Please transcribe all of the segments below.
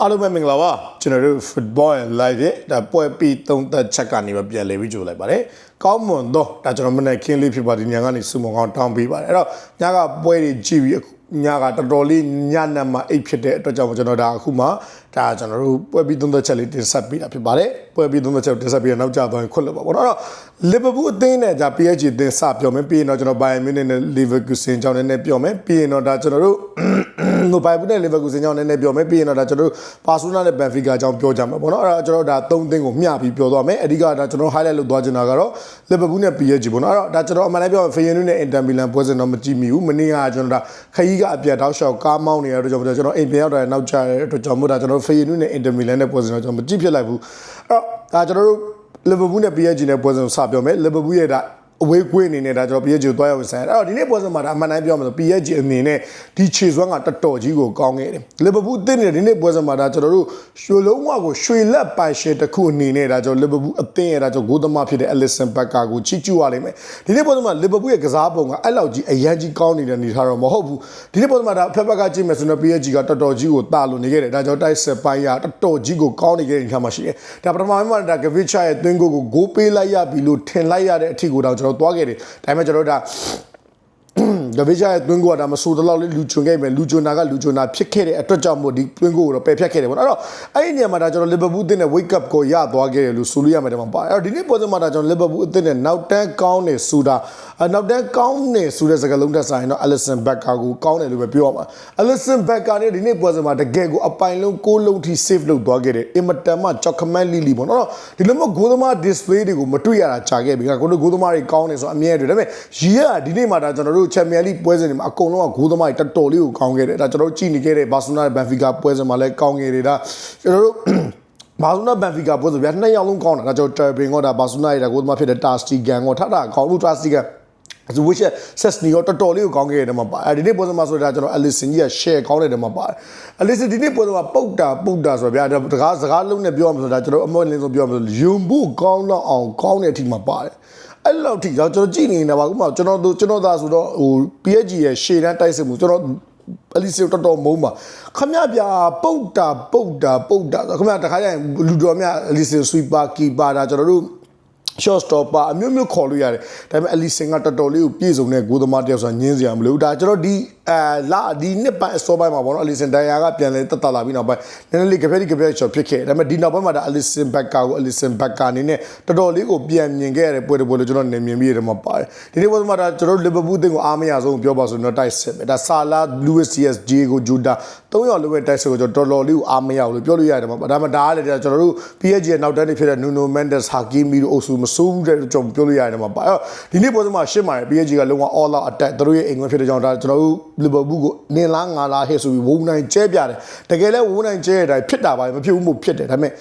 အားလုံးပဲမင်္ဂလာပါကျွန်တော်တို့ football and live ရဲ့ဒါပွဲပြီးသုံးသက်ချက်ကနေပဲပြန်လဲပြီးကြိုလိုက်ပါတယ်ကောင်းမွန်တော့ဒါကျွန်တော်မနေ့ခင်းလေးဖြစ်ပါဒီညကနေစုမကောင်းတောင်းပေးပါတယ်အဲ့တော့ညကပွဲတွေကြည့်ပြီးညကတော်တော်လေးညနက်မှအိတ်ဖြစ်တဲ့အတွက်ကြောင့်ကျွန်တော်ဒါအခုမှဒါကျွန်တော်တို့ပွဲပြီးသုံးသက်ချက်လေးတင်ဆက်ပေးတာဖြစ်ပါတယ်ပွဲပြီးသုံးသက်ချက်တင်ဆက်ပြီးတော့နောက်ကျသွားရင်ခွတ်လို့ပါဘောနော်အဲ့တော့လီဗာပူးအသင်းနဲ့ဒါ PSG အသင်းစပြောမယ်ပြီးရင်တော့ကျွန်တော်ဘိုင်မြူနစ်နဲ့လီဗာပူးစင်ကြောင်းနဲ့ပြောမယ်ပြီးရင်တော့ဒါကျွန်တော်တို့ ဟိုဘိုင်ဘူးနဲ့လီဗာပူးစင်ကြောင်းနည်းနည်းပြောမယ်ပြီးရင်တော့ဒါကျွန်တော်တို့ဘာဆူနာနဲ့ဘန်ဖီကာအကြောင်းပြောကြမှာပေါ့နော်အဲ့ဒါကျွန်တော်တို့ဒါ၃သင်းကိုမျှပြီးပြောသွားမယ်အဓိကဒါကျွန်တော် highlight လုပ်သွားချင်တာကတော့လီဗာပူးနဲ့ PSG ပေါ့နော်အဲ့တော့ဒါကျွန်တော်အမှန်တမ်းပြောရင်ဖီယန်နူးနဲ့အင်တာမီလန်ပွဲစဉ်တော့မကြည့်မိဘူးမနေ့ကကျွန်တော်ဒါခရီးကအပြတ်တောက်လျှောက်ကားမောင်းနေရတော့ကျွန်တော်ကျွန်တော်အိမ်ပြန်ရောက်တဲ့နောက်ကျတဲ့အတွက်ကြောင့်မို့ဒါကျွန်တော်ဖီယန်နူးနဲ့အင်တာမီလန်နဲ့ပွဲစဉ်တော့ကျွန်တော်မကြည့်ဖြစ်လိုက်ဘူးအဲ့တော့ဒါကျွန်တော်တို့လီဗာပူးနဲ့ PSG နဲ့ပွဲစဉ်ကိုစပြောမယ်လီဗာပူးရဲ့ဒါ အဝေးကွေးအနေနဲ့ဒါကျွန်တော် PSG ကိုတွားရောက်ဆိုင်အဲ့တော့ဒီနေ့ပွဲစဉ်မှာဒါအမှန်တမ်းပြောမှာဆို PSG အနေနဲ့ဒီခြေစွမ်းကတော်တော်ကြီးကိုကောင်းခဲ့တယ်လီဗာပူးအသင်းနဲ့ဒီနေ့ပွဲစဉ်မှာဒါကျွန်တော်တို့ရွှေလုံးဝကိုရွှေလက်ပိုင်ရှင်တစ်ခုအနေနဲ့ဒါကျွန်တော်လီဗာပူးအသင်းရဲ့ဒါကျွန်တော်ဂိုးသမားဖြစ်တဲ့ Alisson Becker ကိုချီးကျူးရလိမ့်မယ်ဒီနေ့ပွဲစဉ်မှာလီဗာပူးရဲ့ကစားပုံကအဲ့လောက်ကြီးအရန်ကြီးကောင်းနေတဲ့အနေထားတော့မဟုတ်ဘူးဒီနေ့ပွဲစဉ်မှာဒါဖက်ဖက်ကကြည့်မယ်ဆိုတော့ PSG ကတော်တော်ကြီးကိုတာလို့နေခဲ့တယ်ဒါကြောင့်တိုက်ဆက်ပိုင်းရတော်တော်ကြီးကိုကောင်းနေခဲ့တဲ့အနေထားမှာရှိတယ်ဒါပထမပိုင်းမှာဒါ Gavicha ရဲ့သွင်းကိုကိုဂိုးပေးလိုက်ရပြီလို့ထင်လိုက်ရတဲ့အထီကိုတော့ကျွန်တော်သွားခဲ့တယ်ဒါပေမဲ့ကျွန်တော်တို့ဒါ ဒဗေဂျာရဲ့တွင်းကိုကဒါမဆိုးတော့လေလူချွန်ခဲ့မယ်လူချွန်နာကလူချွန်နာဖြစ်ခဲ့တဲ့အတွက်ကြောင့်မို့ဒီတွင်းကိုတော့ပယ်ဖြတ်ခဲ့တယ်ပေါ့နော်အဲ့တော့အဲ့ဒီနေရာမှာဒါကျွန်တော်လီဗာပူးအသင်းနဲ့ wake up ကိုရသွားခဲ့တယ်လို့ဆိုလို့ရမယ်တဲ့မှာပါအဲ့တော့ဒီနေ့ပွဲစဉ်မှာဒါကျွန်တော်လီဗာပူးအသင်းနဲ့နောက်တန်းကောင်းနေဆိုတာနောက်တန်းကောင်းနေဆိုတဲ့စကားလုံးတက်ဆိုင်တော့ Alisson Becker ကိုကောင်းတယ်လို့ပဲပြောရမှာ Alisson Becker နဲ့ဒီနေ့ပွဲစဉ်မှာတကယ်ကိုအပိုင်လုံးကိုးလုံးထိ save လုပ်သွားခဲ့တယ်အင်မတန်မှကြောက်ခမက်လီလီပေါ့နော်ဒီလိုမျိုးဂိုးသမား display တွေကိုမတွေ့ရတာကြာခဲ့ပြီကကိုတို့ဂိုးသမားတွေကောင်းနေဆိုအမြဲတွေ့ဒါပေမဲ့ရီးကဒီနေ့မှာဒါကျွန်တော်တို့ Champions League ပွဲစဉ်တွေမှာအကုန်လုံးကဂိုးသမားတွေတော်တော်လေးကိုကောင်းခဲ့တယ်ဒါကျွန်တော်တို့ကြည့်နေခဲ့တဲ့ဘာစီလိုနာနဲ့ဘန်ဖီကာပွဲစဉ်မှာလည်းကောင်းခဲ့တယ်ဒါကျွန်တော်တို့ဘာစုနာဘန်ဖီကာပွဲဆိုဗျာနှစ်ယောက်လုံးကောင်းတာဒါကြောင့်တာဘင်ကဒါဘာစုနာရဲ့ကိုသမားဖြစ်တဲ့တာစတီဂန်ကိုထတာကောင်းလို့တာစတီဂန်ဇဝိချက်ဆက်စနီရောတော်တော်လေးကိုကောင်းခဲ့တယ်မှာပါအဲဒီနေ့ပွဲစဉ်မှာဆိုတာကျွန်တော်အလစ်စင်ကြီးက share ကောင်းတယ်တယ်မှာပါတယ်အလစ်စင်ဒီနေ့ပွဲစဉ်မှာပုတ်တာပုတ်တာဆိုတော့ဗျာတကားစကားလုံးနဲ့ပြောမှဆိုတာကျွန်တော်အမောလင်းဆုံးပြောမှဆိုယုံဖို့ကောင်းတော့အောင်ကောင်းတဲ့အထိမှာပါတယ် အဲ့လောက်ထိကျွန်တော်ကြည့်နေတာပါခုမှကျွန်တော်တို့ကျွန်တော်သားဆိုတော့ဟို PSG ရဲ့ရှေ့တန်းတိုက်စစ်မှုကျွန်တော်အလီစီတော်တော်မုံပါခမပြပုတ်တာပုတ်တာပုတ်တာခမတခါကျရင်လူတော်မြအလီစီဆွီပါကီပါတာကျွန်တော်တို့ short stopper အမျိုးမျိုးခေါ်လို့ရတယ်ဒါပေမဲ့အလီစင်ကတော်တော်လေးကိုပြည့်စုံတဲ့ဂိုးသမားတယောက်ဆိုတာညင်းစရာမလိုဘူးဒါကျွန်တော်ဒီ အဲလာဒီနှစ်ပိုင်းအစောပိုင်းမှာပေါ့နော်အလီစင်ဒိုင်ယာကပြန်လဲတက်တက်လာပြီးနောက်ပိုင်းနည်းနည်းလေးကြပြည့်ကြပြည့်ချော်ဖြစ်ခဲ့ဒါပေမဲ့ဒီနောက်ပိုင်းမှာဒါအလီစင်ဘက်ကာကိုအလီစင်ဘက်ကာအနေနဲ့တော်တော်လေးကိုပြန်မြင်ခဲ့ရတဲ့ပွဲတစ်ပွဲလို့ကျွန်တော်နေမြင်ပြီးရတယ်မှာပါတယ်ဒီနေ့ပွဲမှာဒါကျွန်တော်လီဗာပူးအသင်းကိုအားမရဆုံးပြောပါဆိုတော့တိုက်စစ်ပဲဒါဆာလာလူးဝစ်စီယက်ဂျီကိုဂျူဒါသုံးယောက်လုံးပဲတိုက်စစ်ကိုကျွန်တော်တော်တော်လေးကိုအားမရဘူးလို့ပြောလို့ရတယ်မှာဒါပေမဲ့ဒါကလည်းကျွန်တော်တို့ PSG ရဲ့နောက်တန်းနေဖြစ်တဲ့နူနိုမန်ဒက်စ်ဟာကီမီတို့အုပ်စုမဆိုးဘူးတဲ့ကျွန်တော်ပြောလို့ရတယ်မှာပါအဲ့တော့ဒီနေ့ပွဲမှာရှင်းပါတယ် PSG ကလုံးဝ all out attack သူတို့ရဲ့အိမ်ဝင်ဖြစ်တဲ့ကြောင့်ဒါကျွန်တော်တို့လီဗာပူးကိုနင်လားငါလားဟဲ့ဆိုပြီးဝုန်းနိုင်ကျဲပြတယ်တကယ်လဲဝုန်းနိုင်ကျဲရတဲ့အတိုင်းဖြစ်တာပါမဖြစ်ဘူးမို့ဖြစ်တယ်ဒါပေမဲ့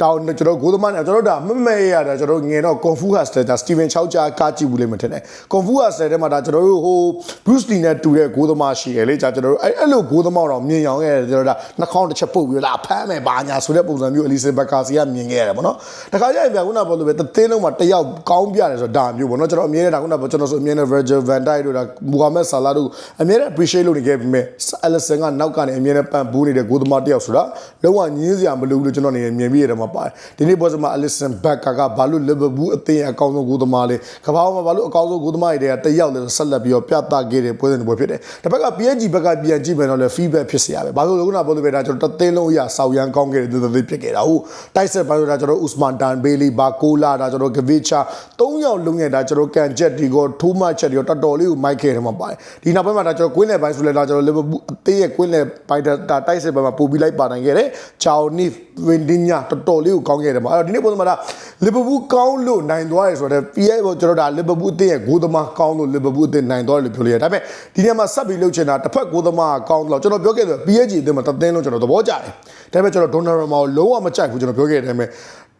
တောင်းကျွန်တော်ဂိုးသမားနဲ့ကျွန်တော်ဒါမမဲရတာကျွန်တော်ငယ်တော့ Kung Fu Hustle ဒါ Steven Chow ကြာကားကြည့်ဘူးလိမ့်မယ်ထင်တယ် Kung Fu Hustle ထဲမှာဒါကျွန်တော်တို့ဟို Bruce Lee နဲ့တူတဲ့ဂိုးသမားရှိရလေကြာကျွန်တော်တို့အဲ့အဲ့လိုဂိုးသမားတော့မြင်ရောင်ခဲ့တယ်ကျွန်တော်ဒါနှာခေါင်းတစ်ချက်ပုတ်ပြီးလာဖမ်းမယ်ဘာညာဆိုတဲ့ပုံစံမျိုး Elise Becker စီကမြင်ခဲ့ရတယ်ပေါ့နော်တခါကျရင်ပြန်ခုနကပြောလို့ပဲတသင်းလုံးမှာတယောက်ကောင်းပြတယ်ဆိုတော့ဒါမျိုးပေါ့နော်ကျွန်တော်အမြဲတမ်းဒါခုနကကျွန်တော်ဆိုအမြဲတမ်း Virgil van Dijk တို့ဒါ Mohamed Salah တို့အမြဲတမ်း appreciate လုပ်နေခဲ့ပြီးမြဲ Alisson ကနောက်ကနေအမြဲတမ်းပန်ပိုးနေတဲ့ဂိုးသမားတယောက်ဆိုတာလုံးဝညင်းစရာမလိုဘူးလို့ကျွန်တော်အနေနဲ့မြင်ပြီးရတယ်မှာပါတယ်ဒီနေ့ပွဲစဉ်မှာ Alisson Becker ကဘာလို့ Liverpool အသင်းအကောင်းဆုံးဂိုးသမားလဲကဘာမှာဘာလို့အကောင်းဆုံးဂိုးသမားတွေကတယောက်လဲဆက်လက်ပြီးတော့ပြသခဲ့တဲ့ပွဲစဉ်တစ်ပွဲဖြစ်တယ်တစ်ဖက်က PSG ဘက်ကပြန်ကြည့်မယ်တော့လဲ feedback ဖြစ်စရာပဲဘာလို့လဲခုနပြောလို့ပဲဒါကျွန်တော်တသင်းလုံးအရာဆောက်ရန်ကောင်းခဲ့တဲ့သသဖြစ်ခဲ့တာဟုတ်တိုက်ဆက်ဘာလို့ဒါကျွန်တော် Usman Dembele ဘာကိုလာဒါကျွန်တော် Gavicha ၃ယောက်လုံးရဲ့ဒါကျွန်တော်ကန်ချက်ဒီကောထိုးမှချက်ဒီကောတော်တော်လေးကိုမိုက်ခဲ့တယ်မှာပါတယ်ဒီနောက်ပိုင်းမှာဒါကျွန်တော် Queen နဲ့ပိုင်းဆိုလဲဒါကျွန်တော် Liverpool အသေးရဲ့ Queen နဲ့ပိုင်းဒါတိုက်ဆက်ပိုင်းမှာပို့ပြီးလိုက်ပါနိုင်ခဲ့တယ် Chao Nif Vendinya တော်တော်လေးကိုကောင်းခဲ့တယ်မှာအဲ့တော့ဒီနေ့ပုံစံမှာဒါ Liverpool ကောင်းလို့နိုင်သွားတယ်ဆိုတော့ PA ကိုကျွန်တော်ဒါ Liverpool အသင်းရဲ့ဂိုးသမားကောင်းလို့ Liverpool အသင်းနိုင်သွားတယ်လို့ပြောလို့ရတယ်ဒါပေမဲ့ဒီနေ့မှာဆက်ပြီးလုပ်ချင်တာတစ်ဖက်ဂိုးသမားကောင်းတော့ကျွန်တော်ပြောခဲ့တယ် PSG အသင်းမှာတသင်းလုံးကျွန်တော်သဘောကျတယ်ဒါပေမဲ့ကျွန်တော် Donnarumma ကိုလုံးဝမကြိုက်ဘူးကျွန်တော်ပြောခဲ့တဲ့အတိုင်းပဲ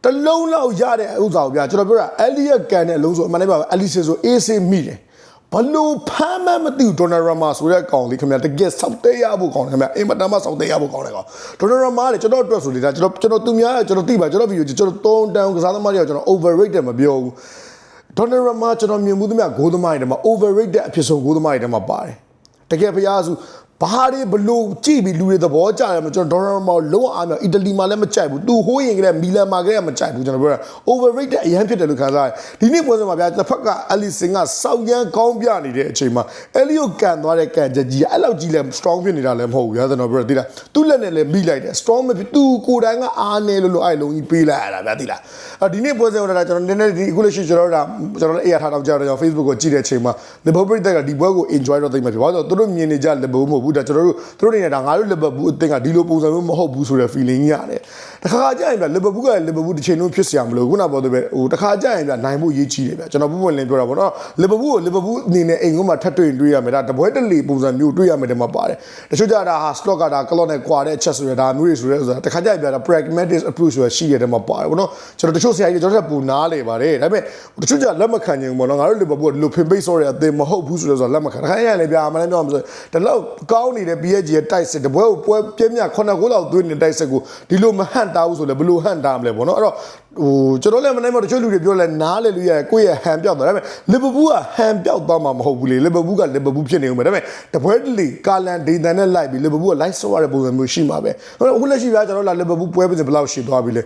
တလုံးလောက်ရတဲ့ဥစ္စာကိုပြကျွန်တော်ပြောတာ Elliot ကန်တဲ့အလုံးဆိုအမှန်တည်းပါ Alisson ဆို AC မိတယ် ဘလို့ဖမ်းမမသိဘူးဒေါ်နယ်ရမာဆိုတဲ့ကောင်လေးခင်ဗျာတကယ်စောက်တဲရဖို့ကောင်းတယ်ခင်ဗျာအင်မတန်မှစောက်တဲရဖို့ကောင်းတယ်ကောင်ဒေါ်နယ်ရမာလေကျွန်တော်အတွက်ဆိုလေဒါကျွန်တော်ကျွန်တော်သူများကျွန်တော်သိပါကျွန်တော်ဗီဒီယိုကျွန်တော်သုံးတန်းကစားသမားတွေကကျွန်တော် overrated မပြောဘူးဒေါ်နယ်ရမာကျွန်တော်မြင်မှုသမျှဂိုးသမားတွေထဲမှာ overrated အဖြစ်ဆုံးဂိုးသမားတွေထဲမှာပါတယ်တကယ်ဖျားစု ဘဘာတွေဘလို့ကြည့်ပြီးလူတွေသဘောကျတယ်မကျွန်တော်ဒေါ်ရမောလုံးဝအားမြောက်အီတလီမှာလည်းမကြိုက်ဘူးသူဟိုးရင်ကလေးမီလန်မှာကလေးမကြိုက်ဘူးကျွန်တော်ပြောတာ overrated အရန်ဖြစ်တယ်လို့ခါစားတယ်ဒီနေ့ပွဲစဉ်မှာဗျာတစ်ဖက်ကအလီဆင်ကစောက်ရမ်းကောင်းပြနေတဲ့အချိန်မှာအဲလီယိုကန်သွားတဲ့ကန်ချက်ကြီးအဲ့လောက်ကြီးလဲ strong ဖြစ်နေတာလည်းမဟုတ်ဘူးဗျာကျွန်တော်ပြောတာသိလားသူ့လက်နဲ့လည်းမိလိုက်တယ် strong မဖြစ်သူကိုယ်တိုင်ကအားနေလို့လို့အဲ့လုံးကြီးပေးလိုက်ရတာဗျာသိလားအဲ့ဒီနေ့ပွဲစဉ်ကကျွန်တော်နည်းနည်းဒီအခုလက်ရှိကျွန်တော်တို့ကကျွန်တော်လည်းအေးရထားတော့ကြာတော့ကျွန်တော် Facebook ကိုကြည့်တဲ့အချိန်မှာ Liverpool တက်ကဒီပွဲကို enjoy တော့သိမှာဖြစ်ဘာလို့လဲဆိုတော့သူတို့မြင်နေကြ Liverpool မဟုတ်ဘူးဘူးဒါကျွန်တော်တို့သူတို့နေနေတာငါတို့လီဗာပူးအသင်းကဒီလိုပုံစံမျိုးမဟုတ်ဘူးဆိုတဲ့ feeling ကြီးရတယ်တခါကြရင်ဗျလီဗာပူးကလီဗာပူးတစ်ချိန်လုံးဖြစ်စရာမလိုခုနပေါ်တဲ့ပဲဟိုတခါကြရင်ဗျနိုင်ဖို့ရေးကြီးတယ်ဗျကျွန်တော်ပုံပွင့်လင်းပြောတာပေါ့နော်လီဗာပူးကိုလီဗာပူးအနေနဲ့အိမ်ကုန်းမှာထပ်တွေ့ရင်တွေ့ရမယ်ဒါတပွဲတလီပုံစံမျိုးတွေ့ရမယ်တမပါတယ်တချို့ကြတာဟာ slot ကဒါ clock နဲ့ကွာတဲ့ချက်ဆိုရဒါမျိုးတွေဆိုရဲဆိုတာတခါကြရင်ဗျဒါ pragmatic approach ဆိုရရှိရတယ်တမပါတယ်ပေါ့နော်ကျွန်တော်တချို့ဆရာကြီးကျွန်တော်တို့ပူနားလေပါတယ်ဒါပေမဲ့တချို့ကြလက်မခံနိုင်ဘူးပေါ့နော်ငါတို့လီဗာပူးကလိုဖင်ပိတ်ဆော့ရတဲ့အသင်းမဟုတ်ဘူးဆိုတော့လက်မခံတခါကြရင်လည်းဗျာမလည်းပြောမှာဆိုတလောက်ကောင်းနေတဲ့ PSG ရဲ့တိုက်စစ်တပွဲကိုပွဲပြင်းပြ9ဂိုးလောက်သွင်းနေတဲ့တိုက်စစ်ကိုဒီလိုမဟန့်တာဘူးဆိုလည်းဘယ်လိုဟန့်တာမလဲပေါ့နော်အဲ့တော့ဟိုကျွန်တော်လည်းမနိုင်မတချို့လူတွေပြောလဲနားလေလူရကိုယ့်ရဲ့ဟန်ပြောက်သွားဒါပေမဲ့လီဗာပူးကဟန်ပြောက်သွားမှာမဟုတ်ဘူးလေလီဗာပူးကလီဗာပူးဖြစ်နေဦးမယ်ဒါပေမဲ့တပွဲတလီကာလန်ဒေတန်နဲ့လိုက်ပြီးလီဗာပူးကလိုက်ဆော့ရတဲ့ပုံစံမျိုးရှိမှာပဲဟိုအခုလက်ရှိပြကျွန်တော်လာလီဗာပူးပွဲပစဘယ်လောက်ရှိသွားပြီလဲ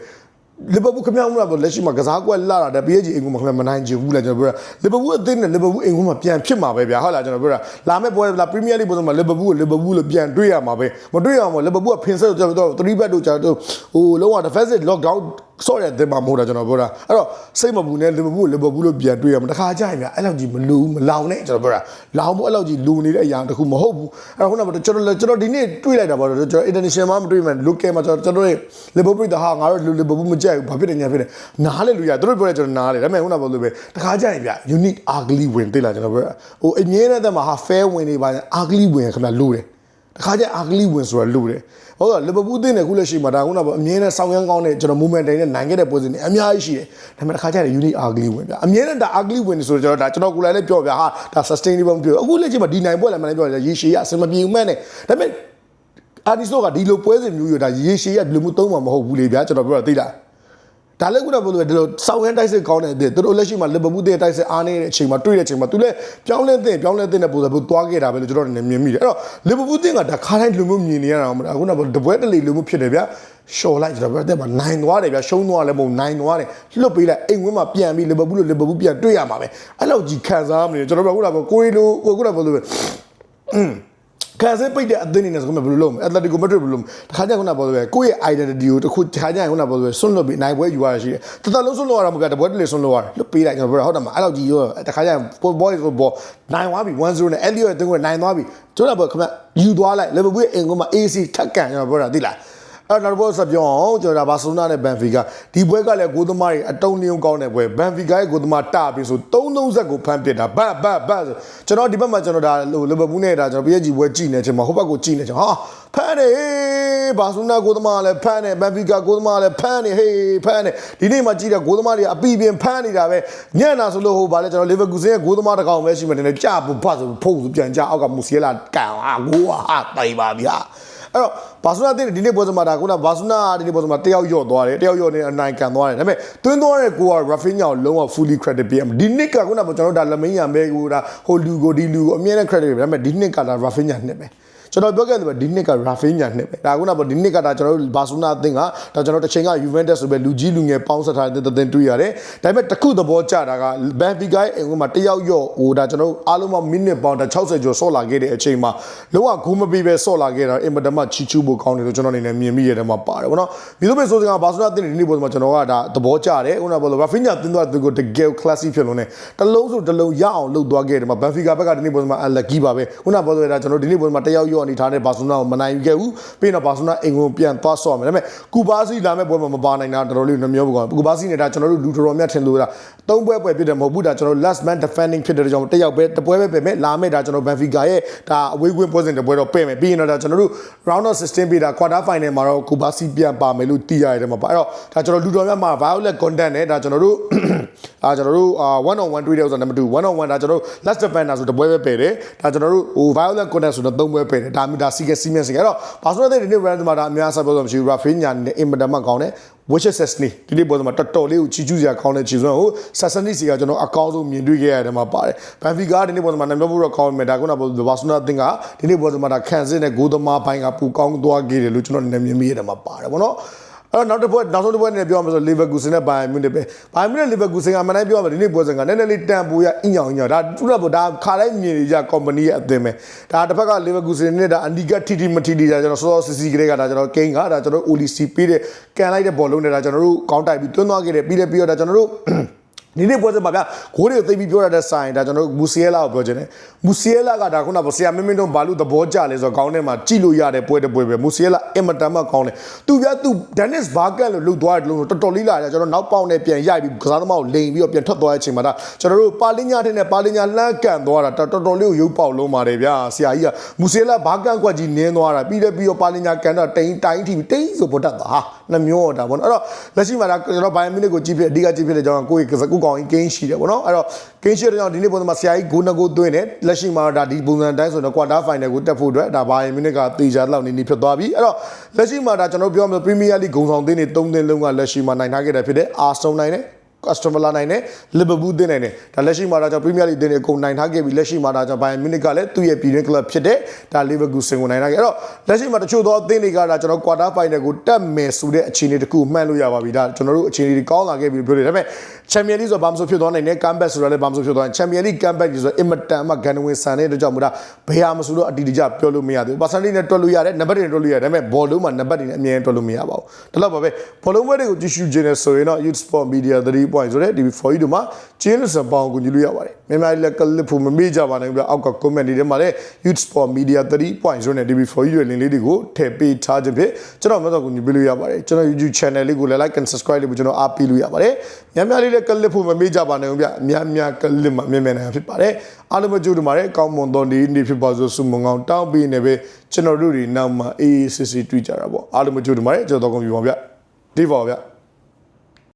လီဗာပူးခမောင်းလာတော့လက်ရှိမှာကစားကွက်လာတာတဲ့ PSG အင်ကူမှာခမေမနိုင်ချင်ဘူးလားကျွန်တော်ပြောတာလီဗာပူးအသင်းနဲ့လီဗာပူးအင်ကူမှာပြန်ဖြစ်မှာပဲဗျာဟုတ်လားကျွန်တော်ပြောတာလာမယ့်ပွဲလာပရီးမီးယားလိပုံစံမှာလီဗာပူးကိုလီဗာပူးလို့ပြန်တွေ့ရမှာပဲမတွေ့ရမှာလီဗာပူးကဖင်ဆက်တော့တော့3ဘက်တို့ကြာတော့ဟိုလုံးဝ defensive lockdown ဆော့ရတဲ့မှာမဟုတ်တာကျွန်တော်ပြောတာအဲ့တော့စိတ်မပူနဲ့လီဗာပူးလီဗာပူးလို့ပြန်တွေ့ရမှာတခါကြာရင်ဗျအဲ့လောက်ကြီးမလူမလောင်နဲ့ကျွန်တော်ပြောတာလောင်ဖို့အဲ့လောက်ကြီးလူနေတဲ့အရာတခုမဟုတ်ဘူးအဲ့တော့ခုနကကျွန်တော်ကျွန်တော်ဒီနေ့တွေ့လိုက်တာပေါ့ကျွန်တော် international မှာမတွေ့မှ local မှာကျွန်တော်ကျွန်တော်လီဗာပူးတဟာငါတို့လီဗာပူးမကြိုက်ဘူးဘာဖြစ်တယ်ညာဖြစ်တယ်နားလေလူရသူတို့ပြောတယ်ကျွန်တော်နားလေဒါပေမဲ့ခုနကပြောလို့ပဲတခါကြာရင်ဗျ unique ugly win သိလားကျွန်တော်ပြောဟိုအငင်းတဲ့မှာဟာ fair win တွေပါ ugly win ခင်ဗျလို့တယ် တခါကျ ugly win ဆိုတာလို့တယ်ဟုတ်တော့လီဗာပူးအသင်းနဲ့ခုလက်ရှိမှာဒါကုနာပေါ့အမြင်နဲ့ဆောင်းရမ်းကောင်းတဲ့ကျွန်တော် movement တိုင်းနဲ့နိုင်ခဲ့တဲ့ပွဲစဉ်တွေအများကြီးရှိတယ်ဒါပေမဲ့တစ်ခါကျရင် unique ugly win ဗျအမြင်နဲ့ဒါ ugly win ဆိုတော့ကျွန်တော်ဒါကျွန်တော်ကိုယ်လည်းလည်းပြောပြဟာဒါ sustainable မပြောအခုလက်ရှိမှာဒီနိုင်ပွဲလည်းမလည်းပြောရေရှည်ရအစမပြေဦးမဲ့နဲ့ဒါပေမဲ့အာဒီဆိုကဒီလိုပွဲစဉ်မျိုးရဒါရေရှည်ရဒီလိုမျိုးသုံးမှာမဟုတ်ဘူးလေဗျာကျွန်တော်ပြောတာသိလား ဒါလည်းခုနကပြောလို့ဒီလိုစောင်းရမ်းတိုက်စစ်ကောင်းတဲ့အသင်းသူတို့လက်ရှိမှာလီဗာပူးတဲ့တိုက်စစ်အားနေတဲ့အချိန်မှာတွေ့တဲ့အချိန်မှာသူလည်းပြောင်းလဲတဲ့ပြောင်းလဲတဲ့ပုံစံမျိုးသွားခဲ့တာပဲလို့ကျွန်တော်လည်းမြင်မိတယ်အဲ့တော့လီဗာပူးတင်းကဒါခါတိုင်းလူမျိုးမြင်နေရတာမဟုတ်ဘူးခုနကတပွဲတလေလူမျိုးဖြစ်တယ်ဗျာရှော်လိုက်ကျွန်တော်ပြောတဲ့မှာနိုင်သွားတယ်ဗျာရှုံးသွားလည်းမဟုတ်နိုင်သွားတယ်လွတ်ပေးလိုက်အိမ်ဝင်းမှာပြန်ပြီးလီဗာပူးလို့လီဗာပူးပြန်တွေ့ရမှာပဲအဲ့လောက်ကြီးခံစားမနေကျွန်တော်ပြောခုနကကိုရီလိုခုနကပြောလို့ ခံစားပိတ်တဲ့အသင်းနေနဲ့ဆိုမှဘယ်လိုလုပ်မလဲအက်တလက်တီကိုမက်ဒရစ်ဘယ်လိုလုပ်မလဲတခါကျရင်ခုနပြောလို့ပဲကိုယ့်ရဲ့ identity ကိုတစ်ခုတခါကျရင်ခုနပြောလို့ပဲဆွန့်လွတ်ပြီးနိုင်ပွဲယူရတာရှိတယ်တသက်လုံးဆွန့်လွတ်ရတာမဟုတ်ဘူးတပွဲတလေဆွန့်လွတ်ရတယ်လွတ်ပေးလိုက်ကျွန်တော်ပြောတာဟုတ်တယ်မအဲ့လောက်ကြီးရောတခါကျရင် boy is football နိုင်သွားပြီ1-0နဲ့ Elliot ရဲ့အသင်းကိုနိုင်သွားပြီကျွန်တော်ပြောခင်ဗျယူသွားလိုက် Liverpool ရဲ့အင်ကွန်းမှာ AC ထက်ကန်ကျွန်တော်ပြောတာသိလား အဲ့တော့ဘောဆက်ပြောအောင်ကျွန်တော်ဒါဘာဆိုနာနဲ့ဘန်ဖီကာဒီပွဲကလည်းဂိုးသမားတွေအတုံးလျုံကောင်းတဲ့ပွဲဘန်ဖီကာရဲ့ဂိုးသမားတပြီဆို3-3ဆက်ကိုဖမ်းပစ်တာဘတ်ဘတ်ဘတ်ဆိုကျွန်တော်ဒီဘက်မှာကျွန်တော်ဒါဟိုလီဗာပူးနဲ့ဒါကျွန်တော် PSG ပွဲကြည့်နေချိန်မှာဟိုဘက်ကိုကြည့်နေချိန်ဟာဖမ်းတယ်ဘာဆိုနာဂိုးသမားလည်းဖမ်းတယ်ဘန်ဖီကာဂိုးသမားလည်းဖမ်းတယ်ဟေးဖမ်းတယ်ဒီနေ့မှကြည့်တဲ့ဂိုးသမားတွေအပီပင်ဖမ်းနေတာပဲညံ့တာဆိုလို့ဟိုဘာလဲကျွန်တော်လီဗာပူးစင်းရဲ့ဂိုးသမားတစ်ကောင်ပဲရှိမှတယ်ကြာဘူးဖတ်ဆိုဖုတ်ဆိုပြန်ကြာအောက်ကမူစီလာကန်ဟာဂိုးဟာတိုင်ပါဗျာ အဲ့တော့ဘာဆူနာတင်းဒီနေ့ပွဲစမှာဒါကုနာဘာဆူနာဒီနေ့ပွဲစမှာတယောက်ယော့သွားတယ်တယောက်ယော့နေအနိုင်ကန်သွားတယ်ဒါပေမဲ့တွင်းသွားတဲ့ကိုက Rafinha ကိုလုံးဝ fully credit ပေးရမယ်ဒီနှစ်ကကုနာကျွန်တော်တို့ဒါလမင်းရမဲကိုဒါဟိုလူကိုဒီလူကိုအမြဲတမ်း credit ပေးဒါပေမဲ့ဒီနှစ်ကဒါ Rafinha နှစ်ပဲ ကျွန်တော်ပြောခဲ့တယ်ဒီနှစ်က Rafinha နှစ်ပဲဒါကုနာပေါ့ဒီနှစ်ကဒါကျွန်တော်တို့ဘာဆူနာအသင်းကဒါကျွန်တော်တစ်ချိန်က Juventus ဆိုပဲလူကြီးလူငယ်ပေါင်းဆက်ထားတဲ့တဲ့တဲ့တွေ့ရတယ်ဒါပေမဲ့တခုသဘောကျတာက Benfica ရဲ့အင်ကွန်းမှာတယောက်ယော့ဟိုဒါကျွန်တော်တို့အားလုံးမမိနစ်ပေါင်း60ကျော်ဆော့လာခဲ့တဲ့အချိန်မှာလုံးဝဂိုးမပေးပဲဆော့လာခဲ့တာအင်မတန်မှချီချူဖို့ကောင်းတယ်လို့ကျွန်တော်အနေနဲ့မြင်မိရတဲ့မှာပါတယ်ဗောနော်ပြီးတော့ပဲဆိုစကဘာဆူနာအသင်းဒီနေ့ပေါ်မှာကျွန်တော်ကဒါသဘောကျတယ်ခုနကပြောလို့ Rafinha တင်းသွားသူကိုတကယ် classy ဖြစ်လို့ねတလုံးဆိုတလုံးရအောင်လှုပ်သွားခဲ့တယ်မှာ Benfica ဘက်ကဒီနေ့ပေါ်မှာအလကီပါပဲခုနကပြောလို့ဒါကျွန်တော်ဒီနေ့ပေါ်မှာတယောက်ယော့အနေထားတဲ့ဘာဆူနာကိုမနိုင်ယူခဲ့ဘူးပြီးတော့ဘာဆူနာအင်ကွန်ပြန်သွားဆော့မယ်ဒါပေမဲ့ကူဘာစီလာမဲ့ပွဲမှာမပါနိုင်တာတော်တော်လေးနှမျောပကောင်ကူဘာစီနေတာကျွန်တော်တို့လူတော်တော်များထင်လို့တာသုံးပွဲပွဲဖြစ်တယ်မဟုတ်ဘူးဒါကျွန်တော် last man defending ဖြစ်တဲ့ကြောင့်တယောက်ပဲတပွဲပဲပဲမဲ့လာမဲ့ဒါကျွန်တော် Benfica ရဲ့ဒါအဝေးကွင်းပွဲစဉ်တပွဲတော့ပဲ့မယ်ပြီးရင်တော့ဒါကျွန်တော်တို့ round of 16ပြီးတာ quarter final မှာတော့ကူဘာစီပြန်ပါမယ်လို့သိရတယ်မှာပါအဲ့တော့ဒါကျွန်တော်လူတော်များမှာ violet content နဲ့ဒါကျွန်တော်တို့အာကျွန်တော်တို့အာ1 on 1တွေ့တဲ့ဥစ္စာနံပါတ်2 1 on 1ဒါကျွန်တော်တို့ last defender ဆိုတပွဲပဲပဲ့တယ်ဒါကျွန်တော်တို့ဟို violet content ဆိုတော့သုံးပွဲပဲ့တယ်ဒါမှဒါစီကစီမန်စီအဲ့တော့ဘာဆိုတော့ဒီနေ့ random မှာဒါအများဆက်ပြောလို့မရှိဘူး Rafinha နဲ့ Imbadama ကောင်းတယ် Worcester City ဒီနေ့ပွဲစဉ်မှာတော်တော်လေးကိုချီကျူးစရာကောင်းတဲ့ခြေစွမ်းကို Sassani စီကကျွန်တော်အကောင်းဆုံးမြင်တွေ့ခဲ့ရတဲ့မှာပါတယ်။ Benfica ဒီနေ့ပွဲစဉ်မှာနာမည်ဖို့တော့ကောင်းပေမဲ့ဒါကုနာဘောဘာဆိုနာအသင်းကဒီနေ့ပွဲစဉ်မှာဒါခံစစ်နဲ့ဂိုးသမားပိုင်းကပူကောင်းသွားခဲ့တယ်လို့ကျွန်တော်နာမည်မြင်မိရတဲ့မှာပါတယ်ဗောနော်။အဲ့ တော့နောက်တစ်ပွဲနောက်ဆုံးတစ်ပွဲနဲ့ပြောမှာဆိုလီဗာပူးဆင်နဲ့ဘိုင်မြူနစ်ပဲဘိုင်မြူနစ်လီဗာပူးဆင်ကမနိုင်ပြောမှာဒီနေ့ပွဲစဉ်ကနည်းနည်းလေးတန်ပိုးရအင်အောင်အင်အောင်ဒါသူကဒါခါတိုင်းမြင်နေကြကုမ္ပဏီရဲ့အသင်းပဲဒါတစ်ဖက်ကလီဗာပူးဆင်နဲ့ဒါအန်ဒီကတီတီမတီတီဒါကျွန်တော်စောစောစီစီကလေးကဒါကျွန်တော်ကိန်းကဒါကျွန်တော်အိုလီစီပေးတဲ့ကန်လိုက်တဲ့ဘောလုံးနဲ့ဒါကျွန်တော်တို့ကောင်းတိုက်ပြီးတွန်းသွားခဲ့တယ်ပြီးတယ်ပြီးတော့ဒါကျွန်တော်တို့ ဒီနေ့ပွဲစဉ်မှာဗျဂိုးတွေကိုသိပြီးပြောရတဲ့ဆိုင်ဒါကျွန်တော်တို့မူစီယဲလာကိုပြောချင်တယ်မူစီယဲလာကဒါခုနကဆရာမင်းမင်းတို့ဘာလို့သဘောကျလဲဆိုတော့ခေါင်းထဲမှာကြည့်လို့ရတဲ့ပွဲတစ်ပွဲပဲမူစီယဲလာအင်မတန်မှကောင်းတယ်သူဗျသူဒန်နစ်ဘာကတ်လို့လှုပ်သွားတယ်လို့တော်တော်လေးလာတယ်ကျွန်တော်နောက်ပေါက်နဲ့ပြန်ရိုက်ပြီးကစားသမားကိုလိန်ပြီးတော့ပြန်ထွက်သွားတဲ့အချိန်မှာဒါကျွန်တော်တို့ပါလင်းညာတဲ့နဲ့ပါလင်းညာလှမ်းကန်သွားတာတော်တော်လေးကိုရုပ်ပေါက်လုံးပါတယ်ဗျာဆရာကြီးကမူစီယဲလာဘာကတ်ကွက်ကြီးနင်းသွားတာပြီးတယ်ပြီးတော့ပါလင်းညာကန်တော့တိန်တိုင်းထိတိန်ဆိုပေါ်တတ်တာဟာနှမျိုးတာပေါ့နော်အဲ့တော့လက်ရှိမှာဒါကျွန်တော်ဘိုင်မီနစ်ကိုကြည့်ဖြစ်အဓိကကြည့်ဖြစ်တဲ့ကြောင့်ကိုယ့်ရဲ့ကုကောင်ကြီးဂိမ်းရှိတယ်ပေါ့နော်အဲ့တော့ဂိမ်းရှိတဲ့ကြောင့်ဒီနေ့ပုံစံမှာဆရာကြီးဂိုးနှစ်ဂိုးသွင်းတယ်လက်ရှိမှာဒါဒီပုံစံတိုင်းဆိုတော့ကွာတာဖိုင်နယ်ကိုတက်ဖို့အတွက်ဒါဘိုင်မီနစ်ကတေချာလောက်နေနေဖြစ်သွားပြီအဲ့တော့လက်ရှိမှာဒါကျွန်တော်ပြောမှာပရီးမီးယားလိဂုံဆောင်သင်းတွေ၃သင်းလုံးကလက်ရှိမှာနိုင်ထားခဲ့တယ်ဖြစ်တဲ့အာစတွန်နိုင်တယ် ကစတမလာနိုင်တယ်လီဗာပူးတင်နိုင်တယ်ဒါလက်ရှိမှာဒါကြောင့်ပရီးမီးယားလိတင်တွေအကုန်နိုင်ထားခဲ့ပြီလက်ရှိမှာဒါကြောင့်ဘိုင်ယန်မြူနစ်ကလည်းသူ့ရဲ့ပြည်တွင်းကလပ်ဖြစ်တဲ့ဒါလီဗာပူးစင်ကိုနိုင်ထားခဲ့အဲ့တော့လက်ရှိမှာတချို့သောအသင်းတွေကဒါကျွန်တော်ကွာတာဖိုင်နယ်ကိုတက်မယ်ဆိုတဲ့အခြေအနေတခုမှန်းလို့ရပါပြီဒါကျွန်တော်တို့အခြေအနေတွေကောင်းလာခဲ့ပြီပြောတယ်ဒါပေမဲ့ချန်ပီယံလိဆိုဘာမှမဆိုဖြစ်သွားနိုင်တယ်ကမ်ဘက်ဆိုတာလည်းဘာမှမဆိုဖြစ်သွားနိုင်ချန်ပီယံလိကမ်ဘက်ကြီးဆိုအင်မတန်မှဂန်ဝင်ဆန်တဲ့အတွက်ကြောင့်မို့ဒါဘယ်ဟာမဆိုတော့အတီးတကျပြောလို့မရသေးဘူးပါစန်လိနဲ့တွက်လို့ရတယ်နံပါတ်တွေနဲ့တွက်လို့ရတယ်ဒါပေမဲ့ဘောလုံးမှာနံပါတ်တွေနဲ့အမြဲတွက်လို့မရပါဘူးဒါတော့ပါပဲဘောလုံးပွဲတွေကိုကြည့်ရှုခြင်းနဲ့ဆိုရင်တော့ Youth Sport Media 3 point ဆိုတဲ့ TV4 တို့မှာကျင်းလစပေါင်းကိုကြည့်လို့ရပါတယ်မြန်မာလက်ကလစ်ဖို့မမေ့ကြပါနဲ့ဗျအောက်က comment တွေထဲမှာလည်း Youth Sport Media 3 point ဆိုတဲ့ TV4 ရဲ့ link လေးတွေကိုထည့်ပေးထားခြင်းဖြင့်ကျွန်တော်မျက်စောကိုကြည့်လို့ရပါတယ်ကျွန်တော် YouTube channel လေးကိုလည်း like and subscribe လေးကိုကျွန်တော်အားပေးလို့ရပါတယ်များများလေးလက်ကလစ်ဖို့မမေ့ကြပါနဲ့ဗျများများကလစ်မှာမြန်မြန်နိုင်ဖြစ်ပါတယ်အားလုံးပဲကြိုးတင်ပါတယ်ကောင်းမွန်သောနေ့နေ့ဖြစ်ပါစို့ဆုမွန်ကောင်းတောင်းပေးနေပဲကျွန်တော်တို့တွေနောက်မှာအေးအေးဆေးဆေးတွေ့ကြတာပေါ့အားလုံးပဲကြိုးတင်ပါတယ်ကျွန်တော်တော့ကုန်ပြီပါဗျဒီပါဗျ